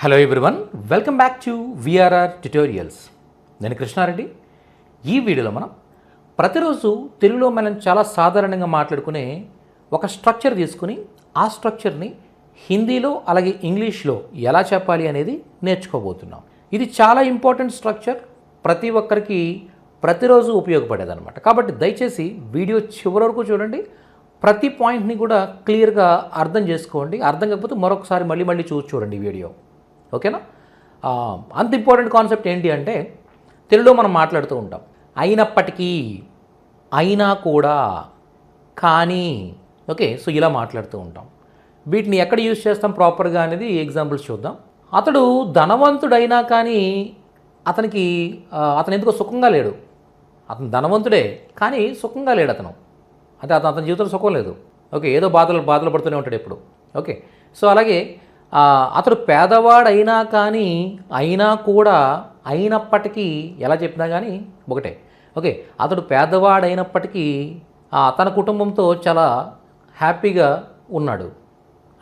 Hello everyone welcome back to VRR tutorials నేను కృష్ణారెడ్డి. ఈ వీడియోలో మనం ప్రతిరోజు తెలుగులో మనం చాలా సాధారణంగా మాట్లాడుకునే ఒక స్ట్రక్చర్ తీసుకుని ఆ స్ట్రక్చర్ని హిందీలో అలాగే ఇంగ్లీష్లో ఎలా చెప్పాలి అనేది నేర్చుకోబోతున్నాం. ఇది చాలా ఇంపార్టెంట్ స్ట్రక్చర్. ప్రతి ఒక్కరికి ప్రతిరోజు ఉపయోగపడేదన్నమాట. కాబట్టి దయచేసి వీడియో చివరి వరకు చూడండి. ప్రతి పాయింట్ని కూడా క్లియర్గా అర్థం చేసుకోండి. అర్థం కాకపోతే మరొకసారి మళ్ళీ మళ్ళీ చూసి చూడండి వీడియో. ఓకేనా? అంత ఇంపార్టెంట్ కాన్సెప్ట్ ఏంటి అంటే తెలుగులో మనం మాట్లాడుతూ ఉంటాం. అయినప్పటికీ అయినా కూడా కానీ ఓకే సో ఇలా మాట్లాడుతూ ఉంటాం. వీటిని ఎక్కడ యూజ్ చేస్తాం ప్రాపర్గా అనేది ఎగ్జాంపుల్స్ చూద్దాం. అతడు ధనవంతుడైనా కానీ అతనికి అతను ఎందుకో సుఖంగా లేడు. అతను ధనవంతుడే కానీ సుఖంగా లేడు అతను. అంటే అతను అతని జీవితంలో సుఖం లేదు. ఓకే ఏదో బాధలు బాధలు పడుతూనే ఉంటాడు ఎప్పుడు. ఓకే సో అలాగే అతడు పేదవాడైనా కానీ అయినా కూడా అయినప్పటికీ ఎలా చెప్పినా కానీ ఒకటే. ఓకే అతడు పేదవాడైనప్పటికీ తన కుటుంబంతో చాలా హ్యాపీగా ఉన్నాడు.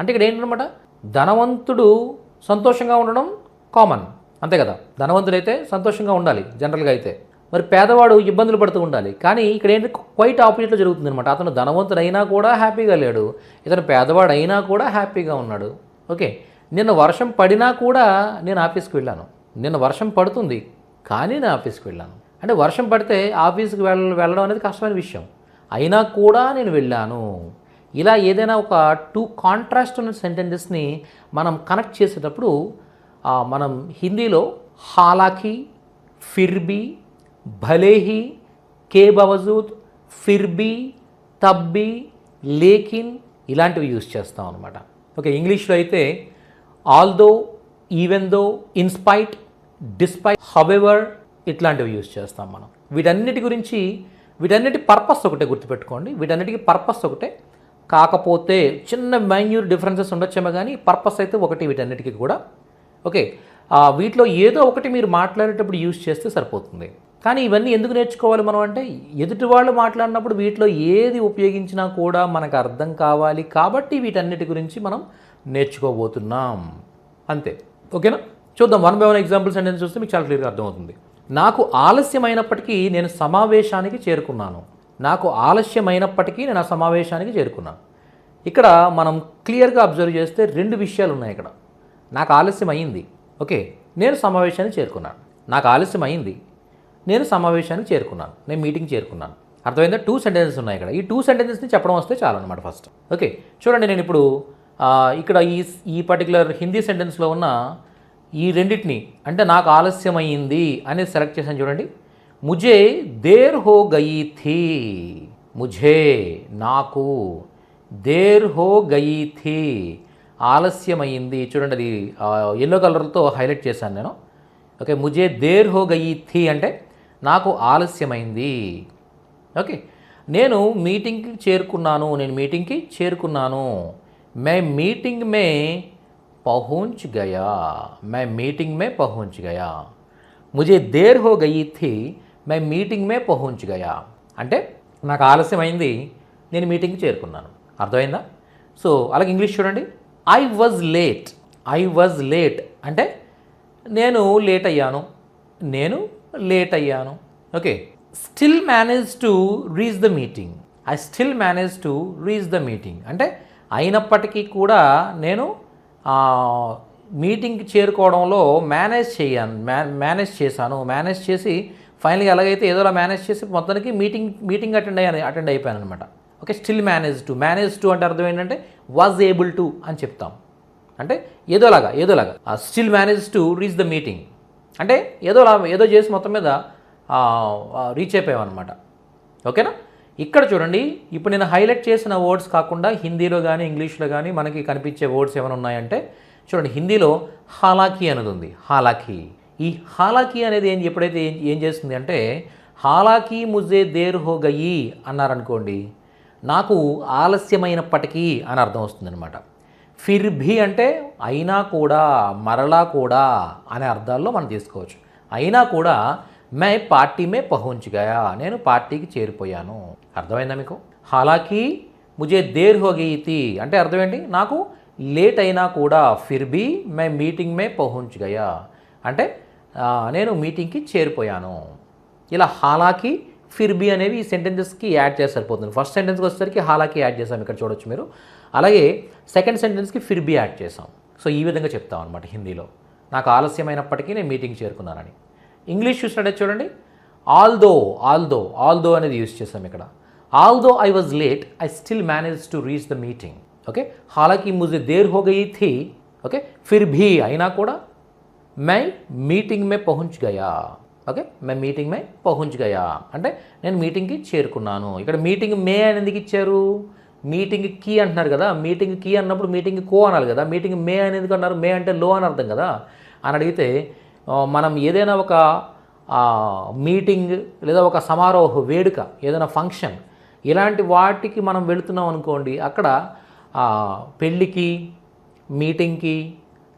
అంటే ఇక్కడ ఏంటనమాట ధనవంతుడు సంతోషంగా ఉండడం కామన్. అంతే కదా? ధనవంతుడైతే సంతోషంగా ఉండాలి జనరల్గా అయితే. మరి పేదవాడు ఇబ్బందులు పడుతూ ఉండాలి. కానీ ఇక్కడ ఏంటి? క్వైట్ ఆపోజిట్లో జరుగుతుంది అనమాట అతను ధనవంతుడైనా కూడా హ్యాపీగా లేడు. ఇతను పేదవాడు అయినా కూడా హ్యాపీగా ఉన్నాడు. ఓకే నిన్న వర్షం పడినా కూడా నేను ఆఫీస్కి వెళ్ళాను. నిన్న వర్షం పడుతుంది కానీ నేను ఆఫీస్కి వెళ్ళాను. అంటే వర్షం పడితే ఆఫీస్కి వెళ్ళ వెళ్ళడం అనేది కష్టమైన విషయం. అయినా కూడా నేను వెళ్ళాను. ఇలా ఏదైనా ఒక టూ కాంట్రాస్ట్ ఉన్న సెంటెన్సెస్ని మనం కనెక్ట్ చేసేటప్పుడు మనం హిందీలో హాలాకి ఫిర్బీ భలేహి కే బవజూద్ ఫిర్బీ తబ్బి లేకిన్ ఇలాంటివి యూజ్ చేస్తాం అనమాట ఓకే ఇంగ్లీష్లో అయితే although even though in spite despite however ఇట్లాంటివి యూజ్ చేస్తాం మనం. వీటన్నిటి గురించి వీటన్నిటి పర్పస్ ఒకటే గుర్తుపెట్టుకోండి. వీటన్నిటికీ పర్పస్ ఒకటే. కాకపోతే చిన్న మైన్యూర్ డిఫరెన్సెస్ ఉండొచ్చేమో కానీ పర్పస్ అయితే ఒకటి వీటన్నిటికీ కూడా. ఓకే వీటిలో ఏదో ఒకటి మీరు మాట్లాడేటప్పుడు యూజ్ చేస్తే సరిపోతుంది. కానీ ఇవన్నీ ఎందుకు నేర్చుకోవాలి మనం అంటే ఎదుటి వాళ్ళు మాట్లాడినప్పుడు వీటిలో ఏది ఉపయోగించినా కూడా మనకు అర్థం కావాలి కాబట్టి వీటన్నిటి గురించి మనం నేర్చుకోబోతున్నాం. అంతే. ఓకేనా? చూద్దాం. వన్ బై వన్ ఎగ్జాంపుల్స్ అంటే చూస్తే మీకు చాలా క్లియర్గా అర్థమవుతుంది. నాకు ఆలస్యమైనప్పటికీ నేను సమావేశానికి చేరుకున్నాను. నాకు ఆలస్యమైనప్పటికీ నేను ఆ సమావేశానికి చేరుకున్నాను. ఇక్కడ మనం క్లియర్గా అబ్జర్వ్ చేస్తే రెండు విషయాలు ఉన్నాయి ఇక్కడ. నాకు ఆలస్యం అయింది ఓకే. నేను సమావేశానికి చేరుకున్నాను. నాకు ఆలస్యం అయింది నేను సమావేశానికి చేరుకున్నాను. నేను మీటింగ్ చేరుకున్నాను. అర్థమైందా? టూ సెంటెన్సెస్ ఉన్నాయి ఇక్కడ. ఈ టూ సెంటెన్సెస్ని చెప్పడం వస్తే చాలు అనమాట ఫస్ట్ ఓకే చూడండి నేను ఇప్పుడు ఇక్కడ ఈ ఈ పర్టికులర్ హిందీ సెంటెన్స్లో ఉన్న ఈ రెండింటిని అంటే నాకు ఆలస్యమైంది అనేది సెలెక్ట్ చేశాను చూడండి. ముజే దేర్ హో గయి థీ. నాకు దేర్ హో గయి థీ. ఆలస్యమైంది. చూడండి అది ఎల్లో కలర్తో హైలైట్ చేశాను నేను. ఓకే ముజే దేర్ హో గయి థీ అంటే నాకు ఆలస్యమైంది. ఓకే. నేను మీటింగ్కి చేరుకున్నాను. నేను మీటింగ్కి చేరుకున్నాను. మే మీటింగ్ మే పహుంచ్ గయా. మే మీటింగ్ మే పహుంచ్ గయా. ముజే దేర్ హో గయి థీ. మే మీటింగ్ మే పహుంచ్ గయా. అంటే నాకు ఆలస్యమైంది. నేను మీటింగ్కి చేరుకున్నాను. అర్థమైందా? సో అలాగే ఇంగ్లీష్ చూడండి. I was late. I was late. అంటే నేను లేట్ అయ్యాను. నేను లేట్ అయ్యాను. Okay still manage to reach the meeting I still manage to reach the meeting అంటే అయినప్పటికీ కూడా నేను మీటింగ్కి చేరుకోవడంలో మేనేజ్ చేయాను మేనేజ్ చేశాను. మేనేజ్ చేసి ఫైనల్గా ఎలాగైతే ఏదోలా మేనేజ్ చేసి మొత్తానికి మీటింగ్ మీటింగ్ అటెండ్ అయ్యాను అటెండ్ అయిపోయాను అనమాట okay still manage to manage to అంటే అర్థం ఏంటంటే వాజ్ ఏబుల్ టు అని చెప్తాం. అంటే ఏదోలాగా ఏదోలాగా. Still manage to reach the meeting అంటే ఏదోలా ఏదో చేసి మొత్తం మీద రీచ్ అయిపోయామన్నమాట ఓకేనా? ఇక్కడ చూడండి ఇప్పుడు నేను హైలైట్ చేసిన వర్డ్స్ కాకుండా హిందీలో కానీ ఇంగ్లీష్లో కానీ మనకి కనిపించే వర్డ్స్ ఏమైనా ఉన్నాయంటే చూడండి హిందీలో హాలాకి అనేది ఉంది. హాలాకి. ఈ హాలాకి అనేది ఏం ఎప్పుడైతే ఏం ఏం చేస్తుంది అంటే హాలాకి ముజే దేర్ హో గయి అన్నారనుకోండి నాకు ఆలస్యమైనప్పటికీ అని అర్థం వస్తుంది ఫిర్భి ఫిర్ భీ అంటే అయినా కూడా మరలా కూడా అనే అర్థాల్లో మనం తీసుకోవచ్చు. అయినా కూడా మే పార్టీ మే పహుంచ్ గయా నేను పార్టీకి చేరిపోయాను. అర్థమైందా మీకు? హాలాకి ముజే దేర్ హో అంటే అర్థం ఏంటి? నాకు లేట్ అయినా కూడా ఫిర్ బీ మే మీటింగ్ మే పహుంచ్ గయా. అంటే నేను మీటింగ్కి చేరిపోయాను. ఇలా హాలాకి ఫిర్ బీ అనేవి ఈ సెంటెన్సెస్కి యాడ్ చేసి సరిపోతుంది. ఫస్ట్ సెంటెన్స్కి వచ్చేసరికి హాలాకి యాడ్ చేసాం ఇక్కడ చూడొచ్చు మీరు. అలాగే సెకండ్ సెంటెన్స్కి ఫిర్ బి యాడ్ చేసాం సో ఈ విధంగా చెప్తాం అనమాట హిందీలో. నాకు ఆలస్యమైనప్పటికీ నేను మీటింగ్ చేరుకున్నానని. ఇంగ్లీష్ చూసినట్టే చూడండి. ఆల్దో ఆల్దో ఆల్దో అనేది యూజ్ చేసాం ఇక్కడ. Although I was late I still manage to reach the meeting okay హాలాకి ముజే దేర్ హో గయి థీ. ఓకే ఫిర్ భీ అయినా కూడా మై మీటింగ్ మే పహుంచ్ గయా. ఓకే మే మీటింగ్ మే పహుంచ్ గయా. అంటే నేను మీటింగ్కి చేరుకున్నాను. ఇక్కడ మీటింగ్ మే అనేది ఇచ్చారు. మీటింగ్ కీ అంటున్నారు కదా మీటింగ్ కీ అన్నప్పుడు మీటింగ్ కో అనాలి కదా మీటింగ్ మే అనేది అన్నారు? మే అంటే లో అని అర్థం కదా? అని అడిగితే మనం ఏదైనా ఒక మీటింగ్ లేదా ఒక సమారోహ వేడుక ఏదైనా ఫంక్షన్ ఇలాంటి వాటికి మనం వెళుతున్నాం అనుకోండి అక్కడ పెళ్ళికి మీటింగ్కి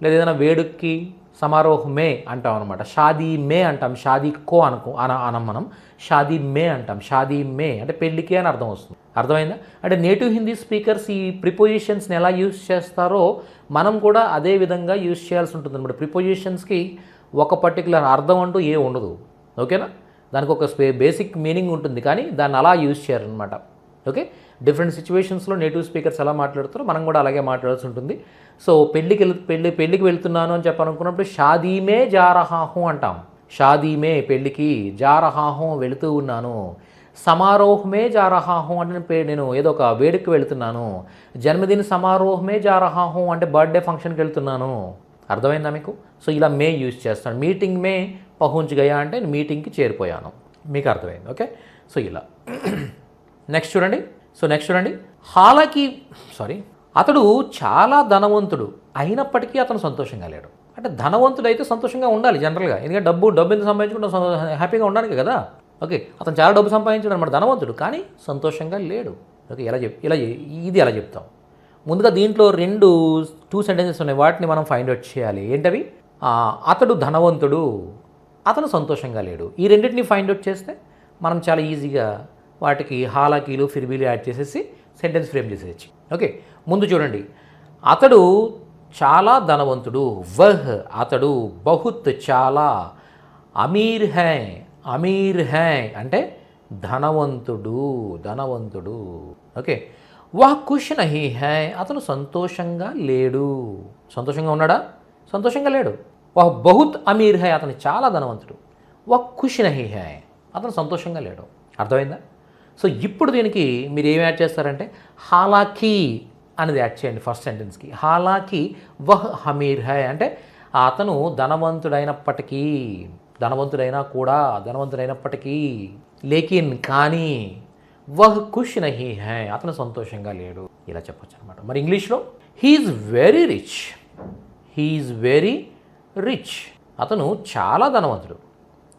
లేదా ఏదైనా వేడుక్కి సమారోహ్ మే అంటాం అనమాట షాదీ మే అంటాం షాదీ కో అనుకో అన అనం మనం. షాదీ మే అంటాం షాదీ మే అంటే పెళ్ళికి అని అర్థం వస్తుంది. అర్థమైందా? అంటే నేటివ్ హిందీ స్పీకర్స్ ఈ ప్రిపోజిషన్స్ని ఎలా యూజ్ చేస్తారో మనం కూడా అదే విధంగా యూజ్ చేయాల్సి ఉంటుంది అనమాట ప్రిపోజిషన్స్కి ఒక పర్టికులర్ అర్థం అంటూ ఏ ఉండదు. ఓకేనా? దానికి ఒక స్పే బేసిక్ మీనింగ్ ఉంటుంది. కానీ దాన్ని అలా యూస్ చేయాలన్నమాట ఓకే? డిఫరెంట్ సిచ్యువేషన్స్లో నేటివ్ స్పీకర్స్ ఎలా మాట్లాడుతారో మనం కూడా అలాగే మాట్లాడాల్సి ఉంటుంది. సో పెళ్ళికి వెళ్ పెళ్ళి పెళ్ళికి వెళ్తున్నాను అని చెప్పాలనుకున్నప్పుడు షాదీమే జారహాహు అంటాం. షాదీమే పెళ్ళికి జారహాహు వెళుతూ ఉన్నాను. సమారోహమే జారహాహం అంటే పేరు పే- నేను ఏదో ఒక వేడుకకి వెళుతున్నాను. జన్మదిన సమారోహమే జారహాహం అంటే బర్త్డే ఫంక్షన్కి వెళ్తున్నాను. అర్థమైందా మీకు? సో ఇలా మే యూజ్ చేస్తాను. మీటింగ్ మే పహుంచ్ గయా అంటే నేను మీటింగ్కి చేరిపోయాను. మీకు అర్థమైంది ఓకే? సో ఇలా. నెక్స్ట్ చూడండి. సో నెక్స్ట్ చూడండి. హాలకి సారీ అతడు చాలా ధనవంతుడు. అయినప్పటికీ అతను సంతోషంగా లేడు. అంటే ధనవంతుడు అయితే సంతోషంగా ఉండాలి జనరల్గా. ఎందుకంటే డబ్బు డబ్బు ఎందుకు సంపాదించుకుంటే? హ్యాపీగా ఉండడానికి కదా. ఓకే అతను చాలా డబ్బు సంపాదించాడు అనమాట ధనవంతుడు కానీ సంతోషంగా లేడు. ఓకే ఎలా చెప్ ఇలా ఇది ఎలా చెప్తాం. ముందుగా దీంట్లో రెండు టూ సెంటెన్సెస్ ఉన్నాయి. వాటిని మనం ఫైండ్ అవుట్ చేయాలి. ఏంటవి? అతడు ధనవంతుడు అతను సంతోషంగా లేడు. ఈ రెండింటిని ఫైండ్ అవుట్ చేస్తే మనం చాలా ఈజీగా వాటికి హాలాకీలు ఫిర్బీలు యాడ్ చేసేసి సెంటెన్స్ ఫ్రేమ్ చేసేయచ్చు. ఓకే ముందు చూడండి. అతడు చాలా ధనవంతుడు వహ్ అతడు బహుత్ చాలా అమీర్ హై అమీర్ హై అంటే ధనవంతుడు ధనవంతుడు. ఓకే. వా ఖుష్ నహి హై అతను సంతోషంగా లేడు. సంతోషంగా ఉన్నాడా? సంతోషంగా లేడు. వాహ్ బహుత్ అమీర్ హై అతను చాలా ధనవంతుడు. వా ఖుష్ నహి హై అతను సంతోషంగా లేడు. అర్థమైందా? సో ఇప్పుడు దీనికి మీరు ఏం యాడ్ చేస్తారంటే హాలాకీ అనేది యాడ్ చేయండి ఫస్ట్ సెంటెన్స్కి. హాలాకి వహ్ హమీర్ హై అంటే అతను ధనవంతుడైనప్పటికీ. ధనవంతుడైనా కూడా ధనవంతుడైనప్పటికీ లేకిన్ కానీ వహ్ ఖుష్ నహీ హై అతను సంతోషంగా లేడు. ఇలా చెప్పొచ్చు అనమాట మరి ఇంగ్లీష్లో he's very rich. He's very rich. అతను చాలా ధనవంతుడు.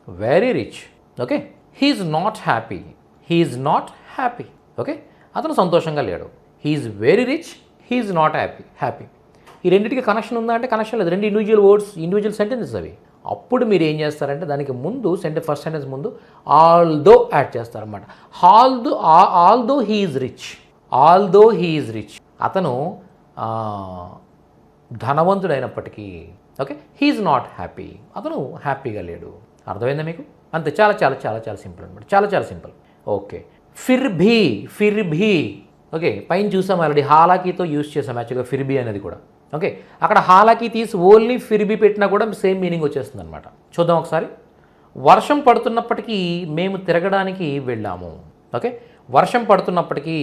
Very rich. Okay? He's not happy. He's not happy. Okay? అతను సంతోషంగా లేడు. He's very rich. He's not happy. Happy. ఈ రెండింటికి కనెక్షన్ ఉందా అంటే కనెక్షన్ లేదు. రెండు ఇండివిజువల్ వర్డ్స్ ఇండివిజువల్ సెంటెన్సెస్ అవి. అప్పుడు మీరు ఏం చేస్తారంటే దానికి ముందు సెంటెన్స్ ఫస్ట్ సెంటెన్స్ ముందు ఆల్ దో యాడ్ చేస్తారనమాట although although he is rich. Although he is rich. అతను ధనవంతుడైనప్పటికీ okay he is not happy. అతను హ్యాపీగా లేడు. అర్థమైందా మీకు? అంతే చాలా చాలా చాలా చాలా సింపుల్ అనమాట చాలా చాలా సింపుల్. ఓకే. ఫిర్ భీ ఫిర్ భీ ఓకే పైన చూసాం ఆల్రెడీ హాలాకీతో యూస్ చేసాం యాక్చువల్గా ఫిర్ భీ అనేది కూడా. ఓకే అక్కడ హాలాకి తీసి ఓన్లీ ఫిరిబి పెట్టినా కూడా సేమ్ మీనింగ్ వచ్చేస్తుంది అనమాట చూద్దాం ఒకసారి. వర్షం పడుతున్నప్పటికీ మేము తిరగడానికి వెళ్ళాము. ఓకే వర్షం పడుతున్నప్పటికీ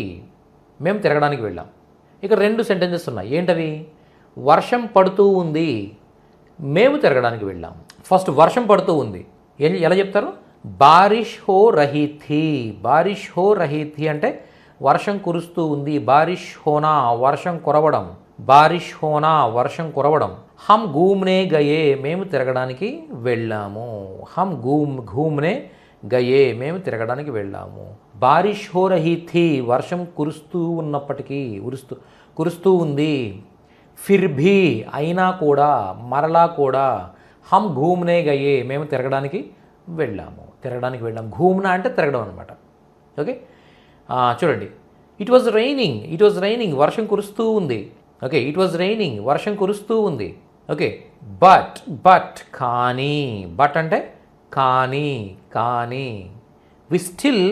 మేము తిరగడానికి వెళ్ళాం. ఇక్కడ రెండు సెంటెన్సెస్ ఉన్నాయి. ఏంటవి? వర్షం పడుతూ ఉంది మేము తిరగడానికి వెళ్ళాం. ఫస్ట్ వర్షం పడుతూ ఉంది. ఎలా చెప్తారు? బారిష్ హో రహీ బారిష్ హో రహీ అంటే వర్షం కురుస్తూ ఉంది బారిష్ హోనా వర్షం కురవడం. బారిష్ హోనా వర్షం కురవడం. హమ్ ఘూమ్నే గయే మేము తిరగడానికి వెళ్ళాము. హమ్ ఘూమ్ ఘూమ్నే గయే మేము తిరగడానికి వెళ్ళాము. బారిష్ హో రహీ థీ వర్షం కురుస్తూ ఉన్నప్పటికీ ఉరుస్తూ కురుస్తూ ఉంది. ఫిర్ భీ అయినా కూడా మరలా కూడా హమ్ ఘూమ్నే గయే మేము తిరగడానికి వెళ్ళాము. తిరగడానికి వెళ్ళాం ఘూమ్నా అంటే తిరగడం అనమాట ఓకే? చూడండి. It was raining it was raining వర్షం కురుస్తూ ఉంది. ఓకే ఇట్ వాజ్ రైనింగ్ వర్షం కురుస్తూ ఉంది. ఓకే బట్ బట్ కానీ బట్ అంటే కానీ కానీ. We still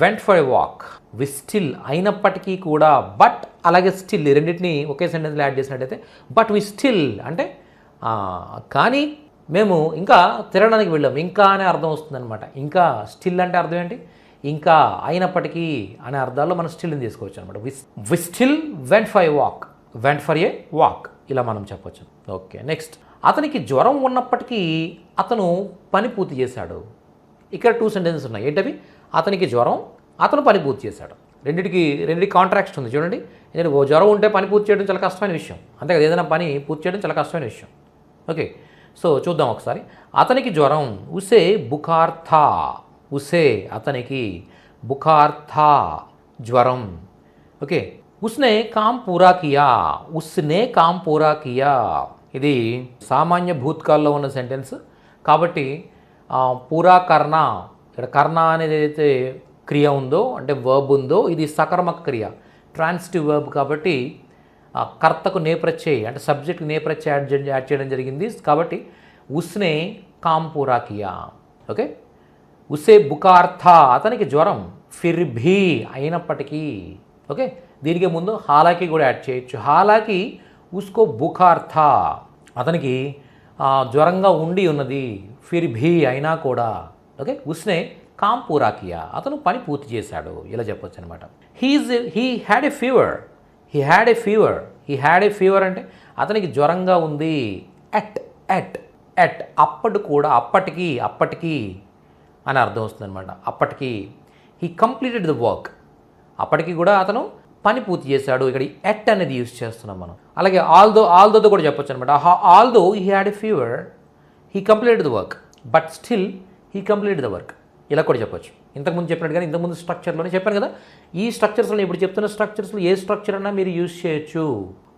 went for a walk we still అయినప్పటికీ కూడా బట్ అలాగే స్టిల్ రెండింటిని ఒకే సెంటెన్స్లో యాడ్ చేసినట్టయితే బట్ వి స్టిల్ అంటే కానీ మేము ఇంకా తిరగడానికి వెళ్ళాం. ఇంకా అనే అర్థం వస్తుందన్నమాట. ఇంకా స్టిల్ అంటే అర్థం ఏంటి? ఇంకా అయినప్పటికీ అనే అర్థాల్లో మనం స్టిల్ని తీసుకోవచ్చు అనమాట we still went for walk went for a walk ఇలా మనం చెప్పొచ్చు. ఓకే నెక్స్ట్ అతనికి జ్వరం ఉన్నప్పటికీ అతను పని పూర్తి చేశాడు. ఇక్కడ టూ సెంటెన్సెస్ ఉన్నాయి. ఏంటవి? అతనికి జ్వరం అతను పని పూర్తి చేశాడు. రెండింటికి రెండింటి కాంట్రాక్ట్ ఉంది చూడండి. ఎందుకంటే ఓ జ్వరం ఉంటే పని పూర్తి చేయడం చాలా కష్టమైన విషయం. అంతే కదా ఏదైనా పని పూర్తి చేయడం చాలా కష్టమైన విషయం. ఓకే సో చూద్దాం ఒకసారి. అతనికి జ్వరం ఉసే బుఖార్ థా ఉసే అతనికి బుఖార్ జ్వరం. ఓకే ఉస్నే కామ్ పూరా కియా ఉస్నే కామ్ పూరా కియా ఇది సామాన్య భూత్కాల్లో ఉన్న సెంటెన్స్ కాబట్టి పూరా కర్ణ ఇక్కడ కర్ణ అనేది ఏదైతే క్రియ ఉందో అంటే వర్బ్ ఉందో ఇది సకర్మక క్రియ. ట్రాన్సిటివ్ వర్బ్ కాబట్టి కర్తకు నేప్రత్యయ అంటే సబ్జెక్ట్ నేప్రత్యయ యాడ్ యాడ్ చేయడం జరిగింది. కాబట్టి ఉస్నే కామ్ పూరా కియా ఓకే ఉసే బుకార్థ అతనికి జ్వరం. ఫిర్ భీ అయినప్పటికీ. ఓకే దీనికి ముందు హాలాకి కూడా యాడ్ చేయొచ్చు. హాలాకి ఉస్కో బుఖార్థ అతనికి జ్వరంగా ఉండి ఉన్నది. ఫిర్ భీ అయినా కూడా. ఓకే? ఉస్నే కామ్ పూరా కియా. అతను పని పూర్తి చేశాడు. ఇలా చెప్పొచ్చు అనమాట he's he had a fever. He had a fever. He had a fever అంటే అతనికి జ్వరంగా ఉంది. ఎట్ ఎట్ ఎట్ అప్పటి కూడా అప్పటికి అప్పటికి అని అర్థం వస్తుంది అనమాట అప్పటికి. He completed the work. అప్పటికి కూడా అతను పని పూర్తి చేశాడు. ఇక్కడ ఎట్ అనేది యూజ్ చేస్తున్నాం మనం. అలాగే ఆల్దో ఆల్దోతో కూడా చెప్పొచ్చు అనమాట although he had a fever he complete the work but still he complete the work ఇలా కూడా చెప్పొచ్చు. ఇంతకుముందు చెప్పినట్టుగా ఇంతకుముందు స్ట్రక్చర్లోనే చెప్పాను కదా. ఈ స్ట్రక్చర్స్లో ఇప్పుడు చెప్తున్న స్ట్రక్చర్స్లో ఏ స్ట్రక్చర్ అన్నా మీరు యూజ్ చేయొచ్చు.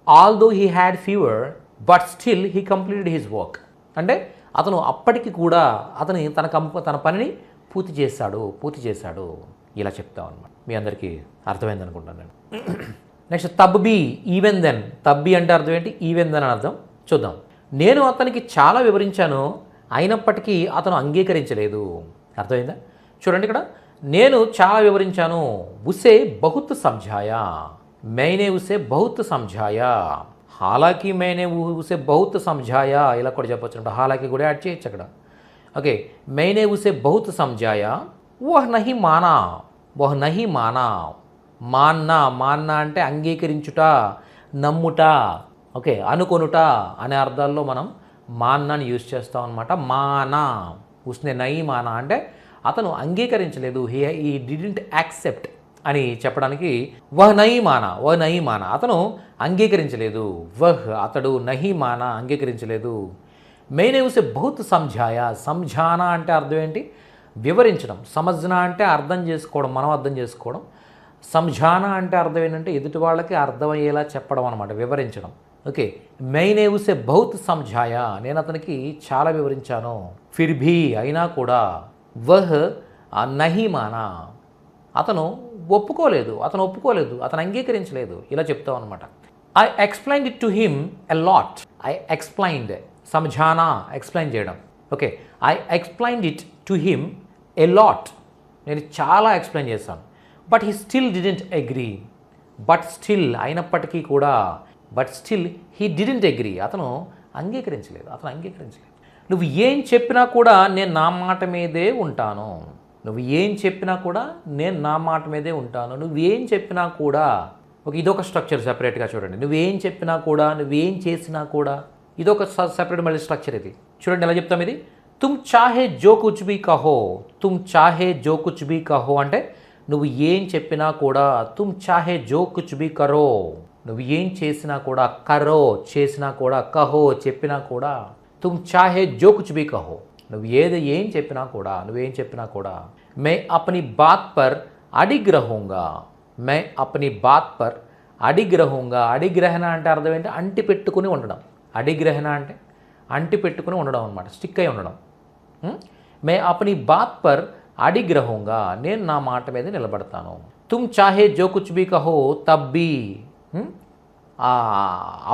Although he had fever but still he complete his work అంటే అతను అప్పటికి కూడా అతని తన కంప తన పనిని పూర్తి చేశాడు పూర్తి చేశాడు. ఇలా చెప్తాం అనమాట మీ అందరికీ అర్థమైంది అనుకుంటాను నేను. నెక్స్ట్ తబ్బి ఈవెన్ దెన్. తబ్బి అంటే అర్థం ఏంటి? ఈవెన్ దెన్ అని అర్థం. చూద్దాం. నేను అతనికి చాలా వివరించాను అయినప్పటికీ అతను అంగీకరించలేదు. అర్థమైందా? చూడండి ఇక్కడ. నేను చాలా వివరించాను. ఉసే బహుత్ సంజాయా మేనే ఉసే బహుత్ సంజాయా హాలాకి మేనే ఉసే బహుత్ సంజాయ ఇలా కూడా చెప్పొచ్చు అంటే హాలాకి కూడా యాడ్ చేయొచ్చు అక్కడ. ఓకే. మేనే ఉసే బహుత్ సంజాయా ఓహ్ నహి మానా. వహ్నహి మానా. మాన్న మాన్న అంటే అంగీకరించుట నమ్ముట ఓకే అనుకొనుట అనే అర్థాల్లో మనం మాన్నాని యూజ్ చేస్తాం అనమాట మానా. ఉస్నే నయి మానా అంటే అతను అంగీకరించలేదు. హీ ఈ డిడెంట్ యాక్సెప్ట్ అని చెప్పడానికి వహ్ నయి మానా వహ్ నయి మానా. అతను అంగీకరించలేదు. వహ్ అతడు నహి మానా అంగీకరించలేదు. మెయిన్ యూసే బహుత్ సంజాయా సంజానా అంటే అర్థం ఏంటి? వివరించడం. సమజ్నా అంటే అర్థం చేసుకోవడం మనం అర్థం చేసుకోవడం. సంజాన అంటే అర్థం ఏంటంటే ఎదుటి వాళ్ళకి అర్థమయ్యేలా చెప్పడం అనమాట వివరించడం. ఓకే. మెయిన్ ఉసే బౌత్ సంజాయ నేను అతనికి చాలా వివరించాను. ఫిర్ భీ అయినా కూడా వహ్ నహిమానా అతను ఒప్పుకోలేదు అతను ఒప్పుకోలేదు అతను అంగీకరించలేదు. ఇలా చెప్తాం అనమాట I explain it to him a lot I explained సంజానా explain చేయడం. Okay. I explained it to him a lot నేను చాలా ఎక్స్ప్లెయిన్ చేశాను. But he still didn't agree but still అయినప్పటికీ కూడా but still he didn't agree అతను అంగీకరించలేదు. అతను అంగీకరించలేదు. నువ్వు ఏం చెప్పినా కూడా నేను నా మాట మీదే ఉంటాను. నువ్వు ఏం చెప్పినా కూడా నేను నా మాట మీదే ఉంటాను. నువ్వేం చెప్పినా కూడా ఒక ఇదొక స్ట్రక్చర్ సెపరేట్గా చూడండి. నువ్వేం చెప్పినా కూడా నువ్వేం చేసినా కూడా ఇదొక సెపరేట్ మళ్ళీ స్ట్రక్చర్ ఇది. చూడండి ఎలా చెప్తాం ఇది? తుమ్ చాహే జో కుచ్ be Kaho Tum చాహే Joe Kuch be Kaho అంటే నువ్వు ఏం చెప్పినా కూడా తుమ్ చాహే జో కుచ్ బీ కరో నువ్వు ఏం చేసినా కూడా కరో చేసినా కూడా కహో చెప్పినా కూడా తుమ్ చాహే జో కుచ్ బీ కహో. నువ్వు ఏది ఏం చెప్పినా కూడా నువ్వేం చెప్పినా కూడా మే అప్ని బాత్ పర్ అడిగ్ రహూంగా మే అప్ని బాత్ పర్ అడిగ్రహంగా అడిగ్రహణ అంటే అర్థం ఏంటి? అంటి పెట్టుకుని ఉండడం. అడిగ్రహణ అంటే అంటి పెట్టుకుని ఉండడం అనమాట స్టిక్ అయి ఉండడం. హ్మ్? మే అప్ని బాత్ పర్ అడిగ్ రహంగా నేను నా మాట మీద నిలబడతాను. తుమ్ చాహే జో కుచ్ బీ కహో తబ్బీ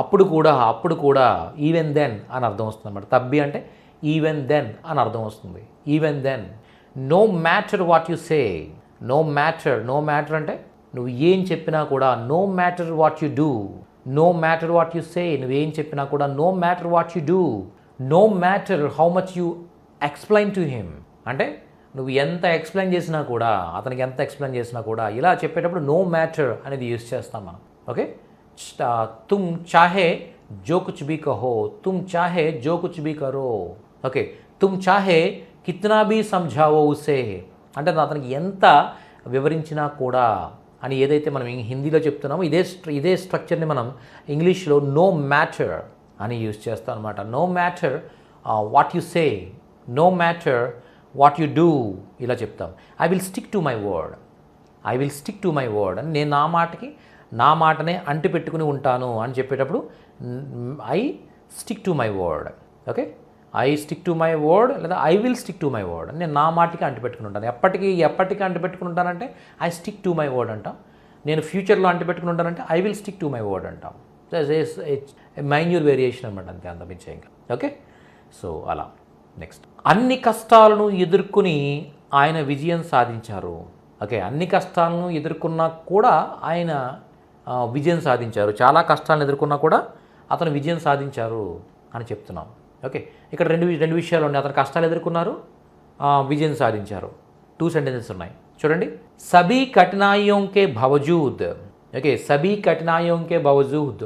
అప్పుడు కూడా అప్పుడు కూడా ఈవెన్ దెన్ అని అర్థం వస్తుంది అనమాట తబ్బి అంటే ఈవెన్ దెన్ అని అర్థం వస్తుంది. Even then. No matter what you say. No matter. No matter అంటే నువ్వు ఏం చెప్పినా కూడా no matter what you do. No matter what you say. నువ్వేం చెప్పినా కూడా no matter what you do. No matter how much you explain to him అంటే నువ్వు ఎంత ఎక్స్ప్లెయిన్ చేసినా కూడా అతనికి ఎంత ఎక్స్ప్లెయిన్ చేసినా కూడా ఇలా చెప్పేటప్పుడు నో మ్యాటర్ అనేది యూస్ చేస్తాం మనం. Okay Tum చాహే Joe Kuch be Kaho Tum చాహే Joe Kuch be కరో. Okay Tum చాహే కిత్నా be సంజావో ఉసే. అంటే అతనికి ఎంత వివరించినా కూడా అని ఏదైతే మనం హిందీలో చెప్తున్నామో ఇదే స్ట్ర- ఇదే స్ట్రక్చర్ని మనం ఇంగ్లీష్లో నో మ్యాటర్ అని యూజ్ చేస్తాం అనమాట no matter what you say no matter what you do ఇలా చెప్తాం. I will stick to my word I will stick to my word అని నేను నా మాటకి నా మాటనే అంటి పెట్టుకుని ఉంటాను అని చెప్పేటప్పుడు I stick to my word okay I stick to my word లేదా I will stick to my word నేను నా మాటకి అంటి పెట్టుకుని ఉంటాను. ఎప్పటికీ ఎప్పటికీ అంటి పెట్టుకుని ఉంటానంటే I stick to my word అంటాం. నేను ఫ్యూచర్లో అంటి పెట్టుకుని ఉంటానంటే I will stick to my word అంటాం. మైన్యూర్ వేరియేషన్ అనమాట అంతే అంతమించే ఇంకా ఓకే సో అలా. నెక్స్ట్ అన్ని కష్టాలను ఎదుర్కొని ఆయన విజయం సాధించారు. ఓకే అన్ని కష్టాలను ఎదుర్కొన్నా కూడా ఆయన విజయం సాధించారు. చాలా కష్టాలను ఎదుర్కొన్నా కూడా అతను విజయం సాధించారు అని చెప్తున్నాం. ఓకే ఇక్కడ రెండు రెండు విషయాలు ఉన్నాయి. అతను కష్టాలు ఎదుర్కొన్నారు విజయం సాధించారు. టూ సెంటెన్సెస్ ఉన్నాయి. చూడండి. సబీ కఠినాయోంకే భవజూద్. ఓకే సబీ కఠినాయోంకే భవజూద్.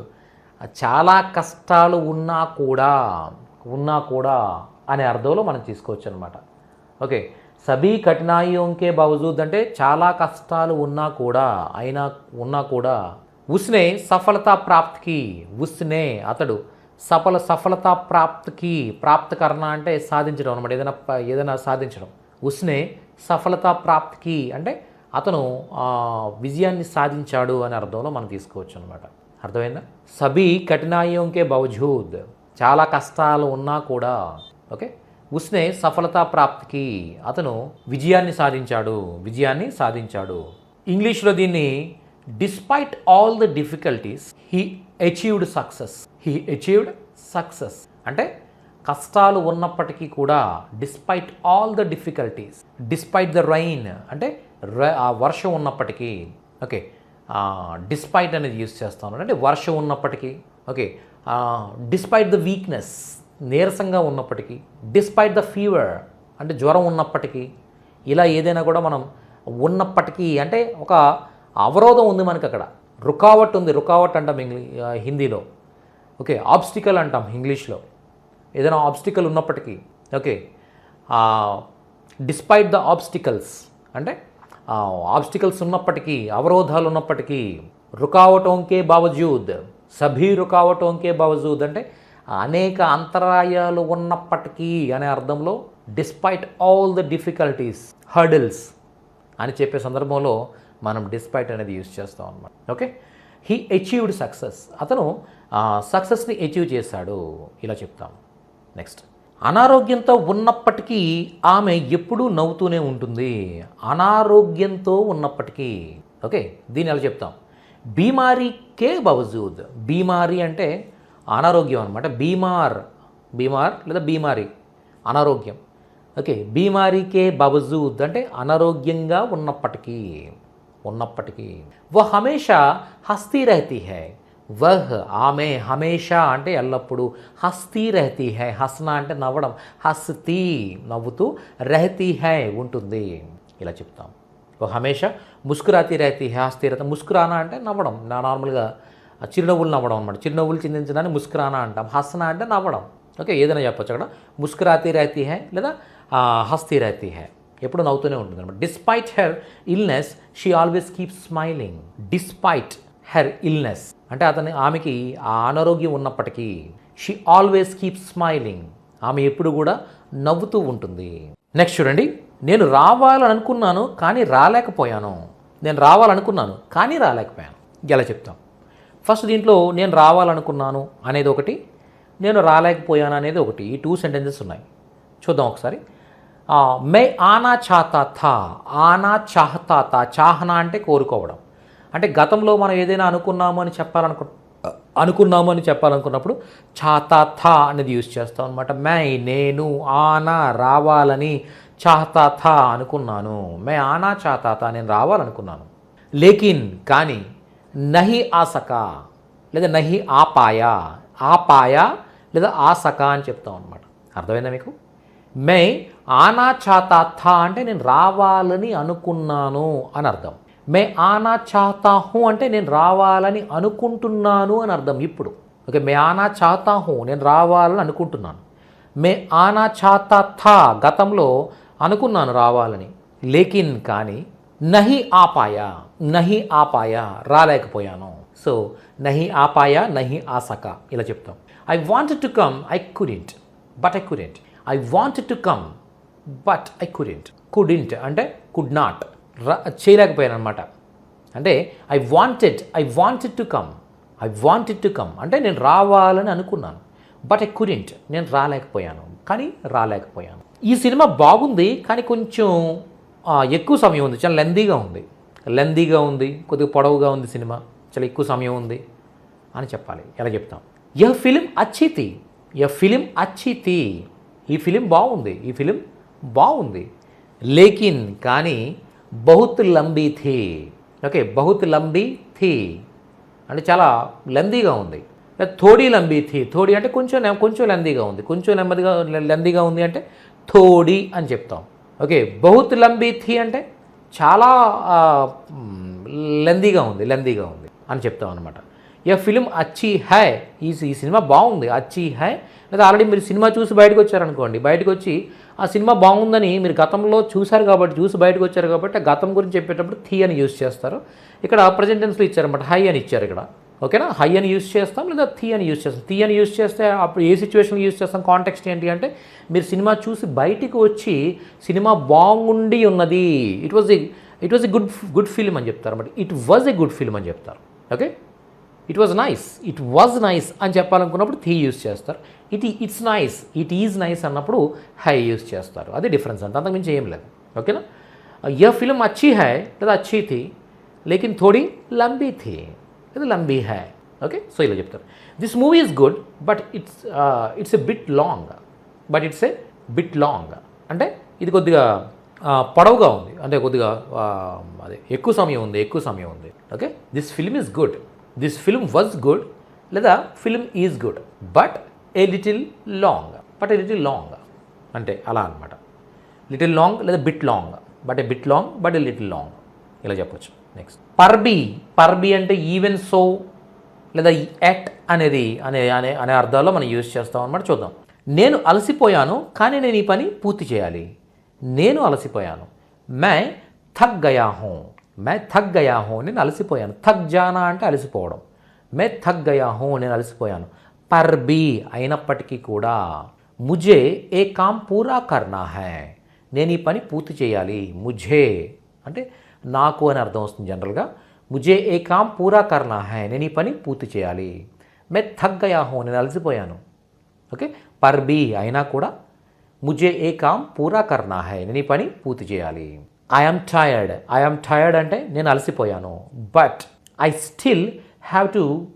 చాలా కష్టాలు ఉన్నా కూడా ఉన్నా కూడా అనే అర్థంలో మనం తీసుకోవచ్చు అనమాట ఓకే. సబీ కఠినాయోంకే బావజూద్ అంటే చాలా కష్టాలు ఉన్నా కూడా అయినా ఉన్నా కూడా ఉస్నే సఫలతా ప్రాప్తికి ఉస్నే అతడు సఫల సఫలతా ప్రాప్తికి ప్రాప్తకరణ అంటే సాధించడం అనమాట ఏదైనా ఏదైనా సాధించడం. ఉస్నే సఫలతా ప్రాప్తికి అంటే అతను విజయాన్ని సాధించాడు అనే అర్థంలో మనం తీసుకోవచ్చు అనమాట అర్థమైందా? సబీ కఠినాయోంకే బావజూద్. చాలా కష్టాలు ఉన్నా కూడా ఓకే? ఉస్నే సఫలతా ప్రాప్తికి అతను విజయాన్ని సాధించాడు విజయాన్ని సాధించాడు. ఇంగ్లీష్లో దీన్ని despite all the difficulties he achieved success he achieved success అంటే కష్టాలు ఉన్నప్పటికీ కూడా despite all the difficulties despite the rain అంటే ర- ఆ వర్షం ఉన్నప్పటికీ ఓకే డిస్పైట్ అనేది యూస్ చేస్తాను అంటే వర్షం ఉన్నప్పటికీ ఓకే డిస్పైట్ ద వీక్నెస్ నీరసంగా ఉన్నప్పటికీ డిస్పైట్ ద ఫీవర్ అంటే జ్వరం ఉన్నప్పటికీ ఇలా ఏదైనా కూడా మనం ఉన్నప్పటికీ అంటే ఒక అవరోధం ఉంది మనకి అక్కడ. రుకావట్ ఉంది. రుకావట్ అంటాం ఇంగ్లీ హిందీలో. ఓకే ఆబ్స్టికల్ అంటాం ఇంగ్లీష్లో. ఏదైనా ఆబ్స్టికల్ ఉన్నప్పటికీ ఓకే డిస్పైట్ ద ఆబ్స్టికల్స్ అంటే ఆబ్స్టికల్స్ ఉన్నప్పటికీ అవరోధాలు ఉన్నప్పటికీ రుకావటోంకే బావజూద్ సభీ రుకావటోంకే బావజూద్ అంటే అనేక అంతరాయాలు ఉన్నప్పటికీ అనే అర్థంలో despite all the difficulties hurdles అని చెప్పే సందర్భంలో మనం డిస్పైట్ అనేది యూజ్ చేస్తాం అనమాట ఓకే హీ అచీవ్డ్ సక్సెస్ అతను సక్సెస్ని అచీవ్ చేశాడు. ఇలా చెప్తాం. నెక్స్ట్ అనారోగ్యంతో ఉన్నప్పటికీ ఆమె ఎప్పుడూ నవ్వుతూనే ఉంటుంది. అనారోగ్యంతో ఉన్నప్పటికీ. ఓకే దీని ఎలా చెప్తాం? బీమారీకే బవజూద్ బీమారీ అంటే అనారోగ్యం అనమాట బీమార్ బీమార్ లేదా బీమారి అనారోగ్యం. ఓకే బీమారీకే బావజూద్ అంటే అనారోగ్యంగా ఉన్నప్పటికీ ఉన్నప్పటికీ. వ హమేషా హస్తీ రహతీ హై. వహ్ ఆమె హమేషా అంటే ఎల్లప్పుడూ హస్తీ రహతీ హై. హస్నా అంటే నవ్వడం. హస్తీ నవ్వుతూ రహతీ హై ఉంటుంది. ఇలా చెప్తాం. ఓ హమేషా ముస్కురాతి రహతీ హై హస్తీ రహత ముస్కురానా అంటే నవ్వడం. నా నార్మల్గా చిరునవ్వులు నవ్వడం అనమాట చిరునవ్వులు చిందించడాన్ని ముస్కురానా అంటాం. హస్నా అంటే నవ్వడం. ఓకే ఏదైనా చెప్పొచ్చు అక్కడ. ముస్కురాతి రాతి హై లేదా హస్తి రాతి రహతీ హై. ఎప్పుడు నవ్వుతూనే ఉంటుంది అనమాట despite her illness she always keep smiling despite her illness అంటే అతని ఆమెకి ఆ అనారోగ్యం ఉన్నప్పటికీ షీ ఆల్వేస్ కీప్ స్మైలింగ్ ఆమె ఎప్పుడు కూడా నవ్వుతూ ఉంటుంది. నెక్స్ట్ చూడండి. నేను రావాలని అనుకున్నాను కానీ రాలేకపోయాను. నేను రావాలనుకున్నాను కానీ రాలేకపోయాను. ఎలా చెప్తాం. ఫస్ట్ దీంట్లో నేను రావాలనుకున్నాను అనేది ఒకటి నేను రాలేకపోయాను అనేది ఒకటి. ఈ టూ సెంటెన్సెస్ ఉన్నాయి. చూద్దాం ఒకసారి. మే ఆనా చాతా థా ఆనా చాహతా తా చాహనా అంటే కోరుకోవడం. అంటే గతంలో మనం ఏదైనా అనుకున్నాము అని చెప్పాలనుకు అనుకున్నాము అని చెప్పాలనుకున్నప్పుడు చాతా థా అనేది యూజ్ చేస్తాం అనమాట మై నేను ఆనా రావాలని చాతా థా అనుకున్నాను. మే ఆనా చాతా థా నేను రావాలనుకున్నాను. లేకిన్ కానీ నహి ఆసకా లేదా నహి ఆపాయా ఆపాయా లేదా ఆసకా అని చెప్తాం అనమాట అర్థమైందా మీకు? మే ఆనా చాతా థా అంటే నేను రావాలని అనుకున్నాను అని అర్థం. మే ఆనా చాతా హూ అంటే నేను రావాలని అనుకుంటున్నాను అని అర్థం ఇప్పుడు. ఓకే మే ఆనా చాతా హూ నేను రావాలని అనుకుంటున్నాను. మే ఆనా చాతా థా గతంలో అనుకున్నాను రావాలని లేకిన్ కానీ నహి ఆపాయా నహి ఆపాయా రాలేకపోయాను. సో నహి ఆపాయా నహి ఆసక ఇలా చెప్తాం. I want to come I couldn't but I couldn't I want to come but I couldn't couldn't అంటే కుడ్ నాట్ చేయలేకపోయాను అనమాట అంటే I wanted I wanted to come I wanted to come అంటే నేను రావాలని అనుకున్నాను బట్ ఐ కుడెంట్ నేను రాలేకపోయాను కానీ రాలేకపోయాను. ఈ సినిమా బాగుంది కానీ కొంచెం ఎక్కువ సమయం ఉంది. చాలా లెందీగా ఉంది. లెందీగా ఉంది కొద్దిగా పొడవుగా ఉంది సినిమా. చాలా ఎక్కువ సమయం ఉంది అని చెప్పాలి. ఎలా చెప్తాం? యహ్ ఫిలిం అచ్చితి. థీ యహ్ ఫిలిం అచ్చితి. థీ ఈ ఫిలిం బాగుంది. ఈ ఫిలిం బాగుంది. లేకిన్ కానీ బహుత్ లంబీ థీ. ఓకే బహుత్ లంబీ థీ. అంటే చాలా లెందీగా ఉంది. థోడీ లంబీ థీ. థోడీ అంటే కొంచెం కొంచెం లెందీగా ఉంది. కొంచెం నెమ్మదిగా లెందీగా ఉంది అంటే థోడీ అని చెప్తాం. ఓకే బహుత్ లంబీ థీ అంటే చాలా లెందీగా ఉంది లెందీగా ఉంది అని చెప్తాం అనమాట యా ఫిలిం అచ్చి హై ఈ ఈ సినిమా బాగుంది అచ్చి హై. లేదా ఆల్రెడీ మీరు సినిమా చూసి బయటకు వచ్చారనుకోండి బయటకు వచ్చి ఆ సినిమా బాగుందని మీరు గతంలో చూశారు కాబట్టి చూసి బయటకు వచ్చారు కాబట్టి ఆ గతం గురించి చెప్పేటప్పుడు థీ అని యూస్ చేస్తారు. ఇక్కడ ప్రజెంటెన్స్లో ఇచ్చారనమాట ఇచ్చారన్నమాట హై అని ఇచ్చారు ఇక్కడ. ఓకేనా? హై అని యూస్ చేస్తాం లేదా థీ అని యూస్ చేస్తాం? థీ అని యూస్ చేస్తే అప్పుడు ఏ సిచ్యువేషన్లో యూస్ చేస్తాం? కాంటెక్స్ట్ ఏంటి అంటే మీరు సినిమా చూసి బయటికి వచ్చి సినిమా బాగుండి ఉన్నది. It was a it was a good good film అని చెప్తారు. అనమాట it was a good film అని చెప్తారు. Okay it was nice it was nice అని చెప్పాలనుకున్నప్పుడు థీ యూస్ చేస్తారు. It it's nice it is nice అన్నప్పుడు హై యూస్ చేస్తారు. అది డిఫరెన్స్ అంటే అంతకుమించి ఏం లేదు. ఓకేనా? యह ఫిల్మ్ అచ్చి హై లేదా అచ్చి థీ లేకిన్ థోడీ లంబీ థీ. ఇది లంబీ హై. ఓకే? సో ఇలా చెప్తారు. This movie is good but it's it's a bit long but it's a bit long అంటే ఇది కొద్దిగా పొడవుగా ఉంది. అంటే కొద్దిగా అదే ఎక్కువ సమయం ఉంది ఎక్కువ సమయం ఉంది. Okay? This film is good this film was good లేదా film is good but a little long but a little long అంటే అలా అనమాట లిటిల్ లాంగ్ లేదా bit long but a bit long but a little long ఇలా చెప్పొచ్చు. Next పర్బీ పర్బీ అంటే even so లేదా at అనేది అనే అనే అనే అర్థాల్లో మనం యూజ్ చేస్తాం అనమాట చూద్దాం. నేను అలసిపోయాను కానీ నేను ఈ పని పూర్తి చేయాలి. నేను అలసిపోయాను. మే థక్ గయా హూ మే థక్ గయా నేను అలసిపోయాను. థక్ జానా అంటే అలసిపోవడం. మే థక్ గయాహో నేను అలసిపోయాను. పర్బీ అయినప్పటికీ కూడా ముజే ఏ కామ్ పూరా కర్నా హై. నేను ఈ పని పూర్తి చేయాలి. ముజే. అంటే నాకు అని అర్థం వస్తుంది జనరల్గా. ముజే ఏ కామ్ పూరా కర్నా హై నేను ఈ పని పూర్తి చేయాలి. మే థక్ గయా నేను అలసిపోయాను. ఓకే? పర్ బీ అయినా కూడా ముజే ఏ కామ్ పూరా కర్నా హై నేను ఈ పని పూర్తి చేయాలి. ఐఎమ్ టయర్డ్ ఐఎమ్ టయర్డ్ అంటే నేను అలసిపోయాను. But I still have to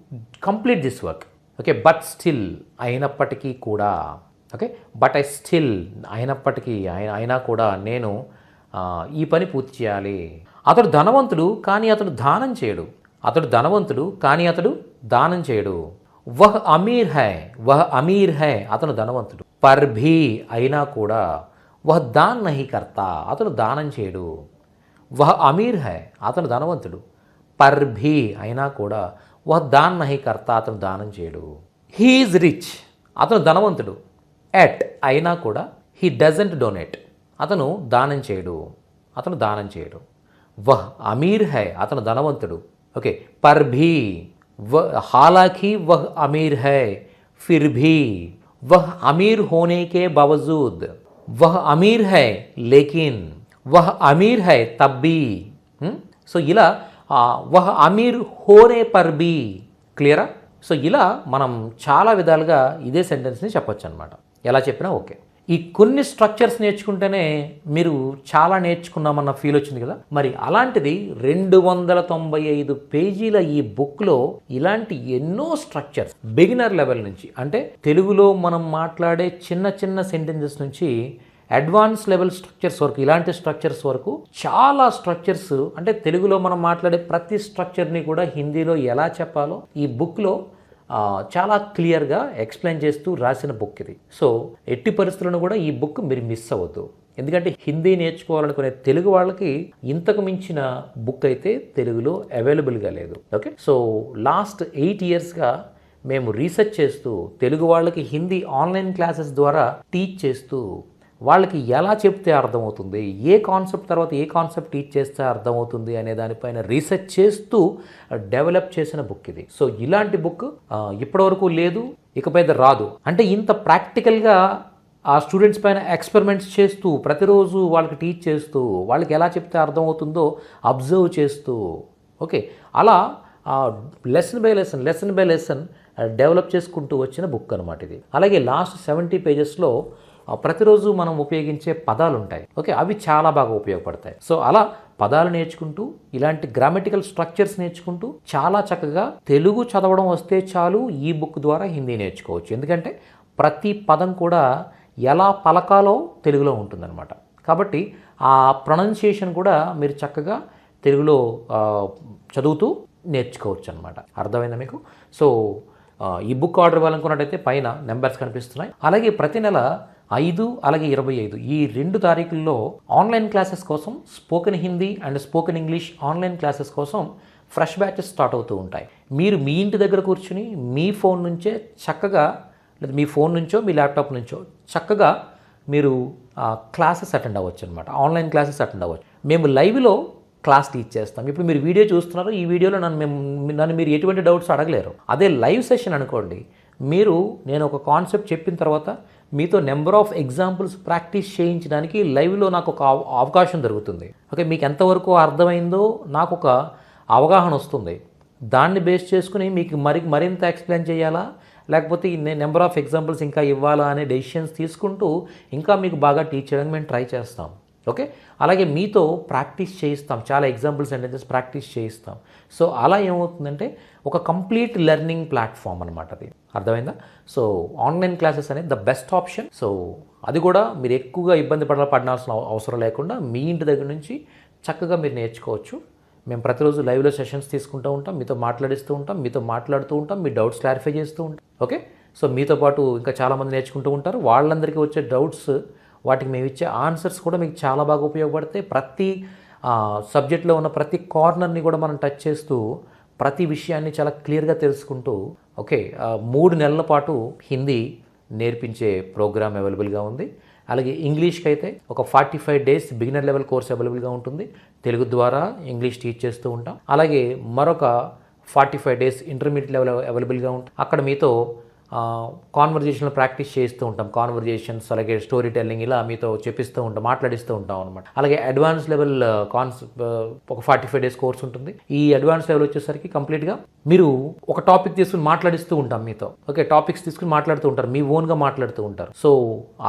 complete this work. Okay? But still అయినప్పటికీ కూడా. ఓకే? బట్ ఐ స్టిల్ అయినప్పటికీ అయినా కూడా నేను ఈ పని పూర్తి చేయాలి. అతడు ధనవంతుడు కానీ అతడు దానం చేయడు. అతడు ధనవంతుడు కానీ అతడు దానం చేయడు. వహ్ అమీర్ హై వహ్ అమీర్ హై అతను ధనవంతుడు. పర్భీ అయినా కూడా వహ్ దాన్ నహి కర్తా అతను దానం చేయడు. వహ్ అమీర్ హై అతను ధనవంతుడు. పర్ భీ అయినా కూడా వహ్ దాన్ నహి కర్తా అతను దానం చేయడు. హీఈస్ రిచ్ అతను ధనవంతుడు. ఎట్ అయినా కూడా హీ డజంట్ డొనేట్ అతను దానం చేయడు. అతను దానం చేయడు. వహ్ అమీర్ హై అతను ధనవంతుడు. ఓకే పర్ భీ వ హాలాఖీ వహ్ అమీర్ హై ఫిర్ భీ. వహ్ అమీర్ హోనేకే కే బావజూద్. వహ్ అమీర్ హై లేకిన్. వహ్ అమీర్ హై తబ్బీ. సో ఇలా వహ్ అమీర్ హోరే పర్ బీ క్లియరా? సో ఇలా మనం చాలా విధాలుగా ఇదే సెంటెన్స్ని చెప్పొచ్చు అనమాట ఎలా చెప్పినా ఓకే. ఈ కొన్ని స్ట్రక్చర్స్ నేర్చుకుంటేనే మీరు చాలా నేర్చుకున్నామన్న ఫీల్ వచ్చింది కదా? మరి అలాంటిది రెండు వందల తొంభై ఐదు పేజీల ఈ బుక్లో ఇలాంటి ఎన్నో స్ట్రక్చర్స్ బిగినర్ లెవెల్ నుంచి అంటే తెలుగులో మనం మాట్లాడే చిన్న చిన్న సెంటెన్సెస్ నుంచి అడ్వాన్స్ లెవెల్ స్ట్రక్చర్స్ వరకు ఇలాంటి స్ట్రక్చర్స్ వరకు చాలా స్ట్రక్చర్స్ అంటే తెలుగులో మనం మాట్లాడే ప్రతి స్ట్రక్చర్ని కూడా హిందీలో ఎలా చెప్పాలో ఈ బుక్లో చాలా క్లియర్గా ఎక్స్ప్లెయిన్ చేస్తూ రాసిన బుక్ ఇది. సో ఎట్టి పరిస్థితులను కూడా ఈ బుక్ మీరు మిస్ అవ్వద్దు. ఎందుకంటే హిందీ నేర్చుకోవాలనుకునే తెలుగు వాళ్ళకి ఇంతకు మించిన బుక్ అయితే తెలుగులో అవైలబుల్గా లేదు. ఓకే? సో లాస్ట్ ఎయిట్ ఇయర్స్గా మేము రీసెర్చ్ చేస్తూ తెలుగు వాళ్ళకి హిందీ ఆన్లైన్ క్లాసెస్ ద్వారా టీచ్ చేస్తూ వాళ్ళకి ఎలా చెప్తే అర్థమవుతుంది? ఏ కాన్సెప్ట్ తర్వాత ఏ కాన్సెప్ట్ టీచ్ చేస్తే అర్థమవుతుంది అనే దానిపైన రీసెర్చ్ చేస్తూ డెవలప్ చేసిన బుక్ ఇది. సో ఇలాంటి బుక్ ఇప్పటివరకు లేదు ఇకపై రాదు. అంటే ఇంత ప్రాక్టికల్గా ఆ స్టూడెంట్స్ పైన ఎక్స్పెరిమెంట్స్ చేస్తూ ప్రతిరోజు వాళ్ళకి టీచ్ చేస్తూ వాళ్ళకి ఎలా చెప్తే అర్థమవుతుందో అబ్జర్వ్ చేస్తూ ఓకే. అలా lesson by lesson lesson by lesson develop చేసుకుంటూ వచ్చిన బుక్ అనమాట ఇది. అలాగే లాస్ట్ సెవెంటీ పేజెస్లో ప్రతిరోజు మనం ఉపయోగించే పదాలు ఉంటాయి ఓకే అవి చాలా బాగా ఉపయోగపడతాయి. సో అలా పదాలు నేర్చుకుంటూ ఇలాంటి గ్రామటికల్ స్ట్రక్చర్స్ నేర్చుకుంటూ చాలా చక్కగా తెలుగు చదవడం వస్తే చాలు ఈ బుక్ ద్వారా హిందీ నేర్చుకోవచ్చు. ఎందుకంటే ప్రతి పదం కూడా ఎలా పలకాలో తెలుగులో ఉంటుందన్నమాట. కాబట్టి ఆ ప్రొనౌన్సియేషన్ కూడా మీరు చక్కగా తెలుగులో చదువుతూ నేర్చుకోవచ్చు అనమాట అర్థమైందా మీకు? సో ఈ బుక్ ఆర్డర్ ఇవ్వాలనుకున్నట్టయితే పైన నెంబర్స్ కనిపిస్తున్నాయి. అలాగే ప్రతి నెల ఐదు అలాగే ఇరవై ఐదు. ఈ రెండు తారీఖుల్లో ఆన్లైన్ క్లాసెస్ కోసం spoken Hindi and spoken English online classes కోసం ఫ్రెష్ బ్యాచెస్ స్టార్ట్ అవుతూ ఉంటాయి. మీరు మీ ఇంటి దగ్గర కూర్చుని మీ ఫోన్ నుంచే చక్కగా లేదా మీ ఫోన్ నుంచో మీ ల్యాప్టాప్ నుంచో చక్కగా మీరు క్లాసెస్ అటెండ్ అవ్వచ్చు అనమాట ఆన్లైన్ క్లాసెస్ అటెండ్ అవ్వచ్చు. మేము లైవ్లో క్లాస్ టీచ్ చేస్తాం. ఇప్పుడు మీరు వీడియో చూస్తున్నారు ఈ వీడియోలో నన్ను మేము నన్ను మీరు ఎటువంటి డౌట్స్ అడగలేరు. అదే లైవ్ సెషన్ అనుకోండి మీరు నేను ఒక కాన్సెప్ట్ చెప్పిన తర్వాత మీతో నెంబర్ ఆఫ్ ఎగ్జాంపుల్స్ ప్రాక్టీస్ చేయించడానికి లైవ్లో నాకు ఒక అవకాశం దొరుకుతుంది. ఓకే మీకు ఎంతవరకు అర్థమైందో నాకు ఒక అవగాహన వస్తుంది. దాన్ని బేస్ చేసుకుని మీకు మరి మరింత ఎక్స్ప్లెయిన్ చేయాలా? లేకపోతే ఈ నెంబర్ ఆఫ్ ఎగ్జాంపుల్స్ ఇంకా ఇవ్వాలా అనే డెసిషన్స్ తీసుకుంటూ ఇంకా మీకు బాగా టీచ్ చేయడానికి మేము ట్రై చేస్తాం. ఓకే? అలాగే మీతో ప్రాక్టీస్ చేయిస్తాం. చాలా ఎగ్జాంపుల్ సెంటెన్సెస్ ప్రాక్టీస్ చేయిస్తాం. సో అలా ఏమవుతుందంటే ఒక కంప్లీట్ లెర్నింగ్ ప్లాట్ఫామ్ అనమాట అది. అర్థమైందా? సో ఆన్లైన్ క్లాసెస్ అనేది ద బెస్ట్ ఆప్షన్. సో అది కూడా మీరు ఎక్కువగా ఇబ్బంది పడ పడాల్సిన అవసరం లేకుండా మీ ఇంటి దగ్గర నుంచి చక్కగా మీరు నేర్చుకోవచ్చు. మేము ప్రతిరోజు లైవ్లో సెషన్స్ తీసుకుంటూ ఉంటాం. మీతో మాట్లాడిస్తూ ఉంటాం. మీతో మాట్లాడుతూ ఉంటాం. మీ డౌట్స్ క్లారిఫై చేస్తూ ఉంటాం. ఓకే? సో మీతో పాటు ఇంకా చాలామంది నేర్చుకుంటూ ఉంటారు. వాళ్ళందరికీ వచ్చే డౌట్స్ వాటికి మేము ఇచ్చే ఆన్సర్స్ కూడా మీకు చాలా బాగా ఉపయోగపడతాయి. ప్రతి సబ్జెక్ట్లో ఉన్న ప్రతి కార్నర్ని కూడా మనం టచ్ చేస్తూ ప్రతి విషయాన్ని చాలా క్లియర్గా తెలుసుకుంటూ ఓకే మూడు నెలల పాటు హిందీ నేర్పించే ప్రోగ్రామ్ అవైలబుల్గా ఉంది. అలాగే ఇంగ్లీష్కి అయితే ఒక forty five days beginner level course అవైలబుల్గా ఉంటుంది. తెలుగు ద్వారా ఇంగ్లీష్ టీచ్ చేస్తూ ఉంటాం. అలాగే మరొక forty five days intermediate level అవైలబుల్గా ఉంటుంది అక్కడ మీతో కాన్వర్జేషన్లో ప్రాక్టీస్ చేస్తూ ఉంటాం. కాన్వర్జేషన్స్ అలాగే స్టోరీ టెల్లింగ్ ఇలా మీతో చెప్పిస్తూ ఉంటాం మాట్లాడిస్తూ ఉంటాం అనమాట అలాగే అడ్వాన్స్ లెవెల్ కాన్స్ ఒక ఫార్టీ ఫైవ్ డేస్ కోర్స్ ఉంటుంది. ఈ అడ్వాన్స్ లెవెల్ వచ్చేసరికి కంప్లీట్గా మీరు ఒక టాపిక్ తీసుకుని మాట్లాడిస్తూ ఉంటాం మీతో. ఓకే టాపిక్స్ తీసుకుని మాట్లాడుతూ ఉంటారు. మీ ఓన్గా మాట్లాడుతూ ఉంటారు. సో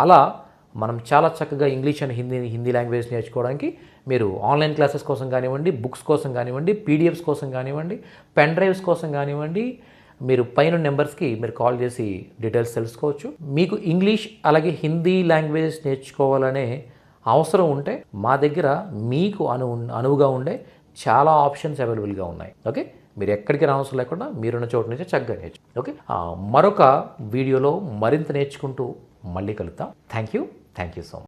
అలా మనం చాలా చక్కగా English and Hindi Hindi language నేర్చుకోవడానికి మీరు ఆన్లైన్ క్లాసెస్ కోసం కానివ్వండి బుక్స్ కోసం కానివ్వండి పీడిఎఫ్స్ కోసం కానివ్వండి పెన్ డ్రైవ్స్ కోసం కానివ్వండి మీరు పైన నెంబర్స్కి మీరు కాల్ చేసి డీటెయిల్స్ తెలుసుకోవచ్చు. మీకు ఇంగ్లీష్ అలాగే హిందీ లాంగ్వేజ్ నేర్చుకోవాలనే అవసరం ఉంటే మా దగ్గర మీకు అను అనువుగా ఉండే చాలా ఆప్షన్స్ అవైలబుల్గా ఉన్నాయి. ఓకే? మీరు ఎక్కడికి రావసరం లేకుండా మీరున్న చోటు నుంచే చక్కగా నేర్చు ఓకే? మరొక వీడియోలో మరింత నేర్చుకుంటూ మళ్ళీ కలుద్దాం. Thank you. Thank you so much